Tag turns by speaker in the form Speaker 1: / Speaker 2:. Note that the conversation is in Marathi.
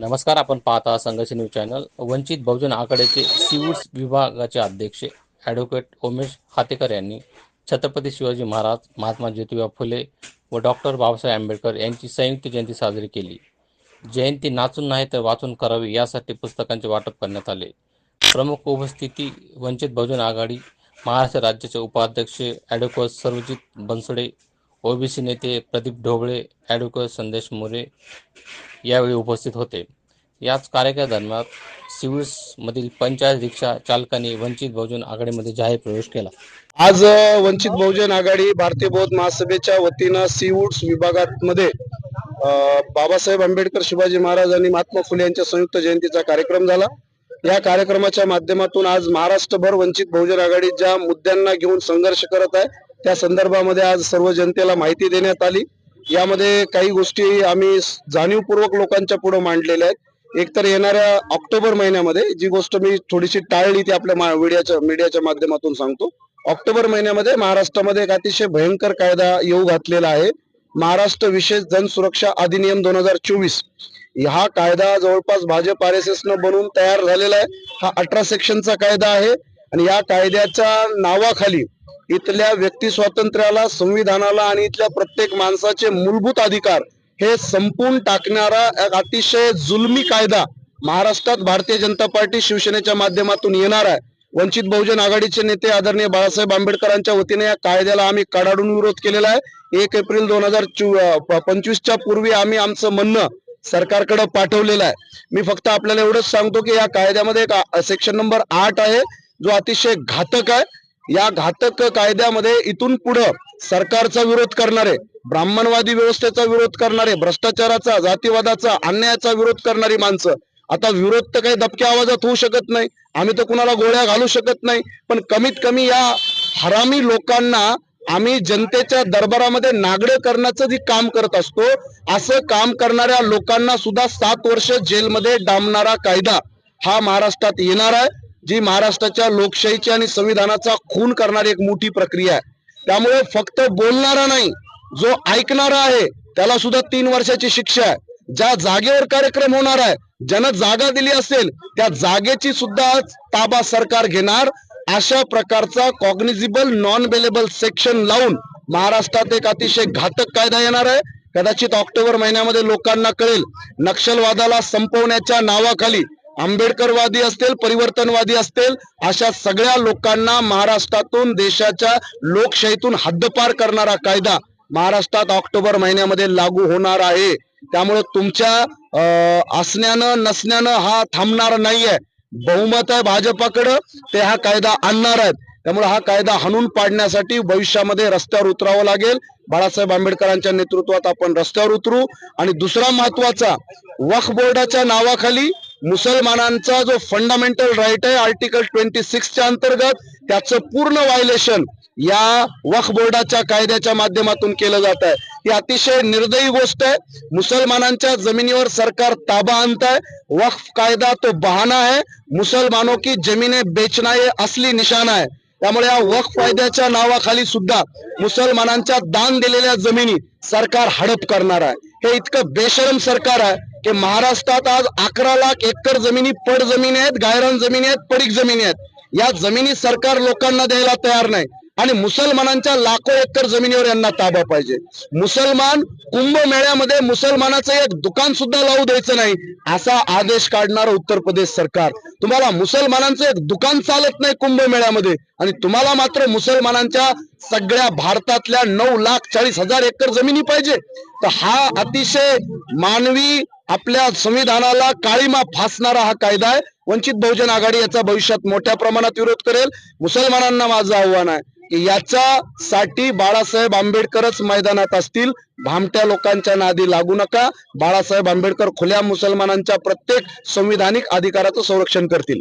Speaker 1: नमस्कार. आपण पाहता संघर्ष न्यूज चॅनल. वंचित बहुजन आघाडीचे सिव्हिल्स विभागाचे अध्यक्ष ॲडव्होकेट उमेश हातेकर यांनी छत्रपती शिवाजी महाराज महात्मा ज्योतिबा फुले व डॉक्टर बाबासाहेब आंबेडकर यांची संयुक्त जयंती साजरी केली. जयंती नाचून नाही तर वाचून करावी यासाठी पुस्तकांचे वाटप करण्यात आले. प्रमुख उपस्थिती वंचित बहुजन आघाडी महाराष्ट्र राज्याचे उपाध्यक्ष ॲडव्होकेट सर्वजित बनसोडे ओबीसी नेते प्रदीप ढोबळे ॲडव्होकेट संदेश मोरे यावेळी उपस्थित होते. याच कार्यक्रमादरम्यान सिव्हिल्समधील पंचायत रिक्षा चालकांनी वंचित बहुजन आघाडीमध्ये जाहीर प्रवेश केला.
Speaker 2: आज वंचित बहुजन आघाडी भारतीय बौद्ध महासभेच्या वतीनं सीवूड्स विभागात मध्ये बाबासाहेब आंबेडकर शिवाजी महाराज आणि महात्मा फुले यांच्या संयुक्त जयंतीचा कार्यक्रम झाला. या कार्यक्रमाच्या माध्यमातून आज महाराष्ट्रभर वंचित बहुजन आघाडी ज्या मुद्द्यांना घेऊन संघर्ष करत आहे त्या संदर्भामध्ये आज सर्व जनतेला माहिती देण्यात आली. यामध्ये काही गोष्टी आम्ही जाणीवपूर्वक लोकांच्या पुढे मांडलेल्या आहेत. एकतर येणाऱ्या ऑक्टोबर महिन्यामध्ये जी गोष्ट मी थोडीशी टाळली ती आपल्या मीडियाच्या मीडियाच्या माध्यमातून सांगतो. ऑक्टोबर महिन्यामध्ये महाराष्ट्रामध्ये एक अतिशय भयंकर कायदा येऊ घातलेला आहे. महाराष्ट्र विशेष जनसुरक्षा अधिनियम दोन हजार चोवीस. हा कायदा जवळपास भाजप आर एस एस न बनवून तयार झालेला आहे. हा अठरा सेक्शनचा कायदा आहे. आणि या कायद्याच्या नावाखाली इथल्या व्यक्ती स्वातंत्र्याला संविधानाला आणि इथल्या प्रत्येक माणसाचे मूलभूत अधिकार हे संपून टाकणारा एक अतिशय जुलमी कायदा महाराष्ट्रात भारतीय जनता पार्टी शिवसेनेच्या माध्यमातून येणार आहे. वंचित बहुजन आघाडीचे नेते आदरणीय बाळासाहेब आंबेडकरांच्या वतीने या कायद्याला आम्ही कडाडून विरोध केलेला आहे. एक एप्रिल दोन हजार पंचवीसच्या पूर्वी आम्ही आमचं म्हणणं सरकारकडे पाठवलेलं आहे. मी फक्त आपल्याला एवढंच सांगतो की या कायद्यामध्ये एक सेक्शन नंबर आठ आहे जो अतिशय घातक आहे. या घातक कायद्यामध्ये इथून पुढं सरकारचा विरोध करणारे ब्राह्मणवादी व्यवस्थेचा विरोध करणारे भ्रष्टाचाराचा जातीवादाचा अन्यायाचा विरोध करणारी माणसं आता विरोध तर काही दबक्या आवाजात होऊ शकत नाही आम्ही तर कुणाला गोळ्या घालू शकत नाही पण कमीत कमी या हरामी लोकांना आम्ही जनतेच्या दरबारामध्ये नागडे करण्याचं जे काम करत असतो असं काम करणाऱ्या लोकांना सुद्धा सात वर्ष जेलमध्ये डांबणारा कायदा हा महाराष्ट्रात येणार आहे. जी महाराष्ट्राच्या लोकशाहीची आणि संविधानाचा खून करणारी एक मोठी प्रक्रिया आहे. त्यामुळे फक्त बोलणारा नाही जो ऐकणारा आहे त्याला सुद्धा तीन वर्षाची शिक्षा आहे. ज्या जागेवर कार्यक्रम होणार आहे ज्यानं जागा दिली असेल त्या जागेची सुद्धा ताबा सरकार घेणार. अशा प्रकारचा कॉग्निझिबल नॉन बेलेबल सेक्शन लावून महाराष्ट्रात एक अतिशय घातक कायदा येणार आहे. कदाचित ऑक्टोबर महिन्यामध्ये लोकांना कळेल नक्षलवादाला संपवण्याच्या नावाखाली आंबेडकरवादी असतील परिवर्तनवादी असतील अशा सगळ्या लोकांना महाराष्ट्रातून देशाच्या लोकशाहीतून हद्दपार करणारा कायदा महाराष्ट्रात ऑक्टोबर महिन्यामध्ये लागू होणार आहे. त्यामुळे तुमच्या असण्यानं नसण्यानं हा थांबणार नाहीये. बहुमत आहे भाजपाकडं ते हा कायदा आणणार आहेत. त्यामुळे हा कायदा हाणून पाडण्यासाठी भविष्यामध्ये रस्त्यावर उतरावं लागेल. बाळासाहेब आंबेडकरांच्या नेतृत्वात आपण रस्त्यावर उतरू. आणि दुसरा महत्त्वाचा वक्फ बोर्डाच्या नावाखाली मुसलमानांचा जो फंडामेंटल राईट आहे आर्टिकल ट्वेंटी सिक्सच्या अंतर्गत त्याचं पूर्ण व्हायलेशन या वक्फ बोर्डाच्या कायद्याच्या माध्यमातून केलं जात आहे. ही अतिशय निर्दयी गोष्ट आहे. मुसलमानांच्या जमिनीवर सरकार ताबा आणत आहे वक्फ कायदा तो बहाना है मुसलमानों की जमीने बेचना हे असली निशाणा आहे. त्यामुळे या वक्फ कायद्याच्या नावाखाली सुद्धा मुसलमानांच्या दान दिलेल्या जमिनी सरकार हडप करणार आहे. हे इतकं बेशरम सरकार आहे. की महाराष्ट्रात आज अकरा लाख एकर जमिनी पड जमिनी आहेत गायरान जमिनी आहेत पडीक जमिनी आहेत. या जमिनी सरकार लोकांना द्यायला तयार नाही. आणि मुसलमानांच्या लाखो एकर जमिनीवर यांना ताबा पाहिजे. मुसलमान कुंभमेळ्यामध्ये मुसलमानाचं एक दुकान सुद्धा लावू द्यायचं नाही असा आदेश काढणार उत्तर प्रदेश सरकार. तुम्हाला मुसलमानांचं एक दुकान चालत नाही कुंभमेळ्यामध्ये आणि तुम्हाला मात्र मुसलमानांच्या सगळ्या भारतातल्या नऊ लाख चाळीस हजार एकर जमिनी पाहिजे. तर हा अतिशय मानवी आपल्या संविधानाला काळीमा फासणारा हा कायदा आहे. वंचित बहुजन आघाडी याचा भविष्यात मोठ्या प्रमाणात विरोध करेल. मुसलमानांना माझं आव्हान आहे की याच्यासाठी बाळासाहेब आंबेडकरच मैदानात असतील. भामट्या लोकांच्या नादी लागू नका. बाळासाहेब आंबेडकर खुल्या मुसलमानांच्या प्रत्येक संविधानिक अधिकाराचं संरक्षण करतील.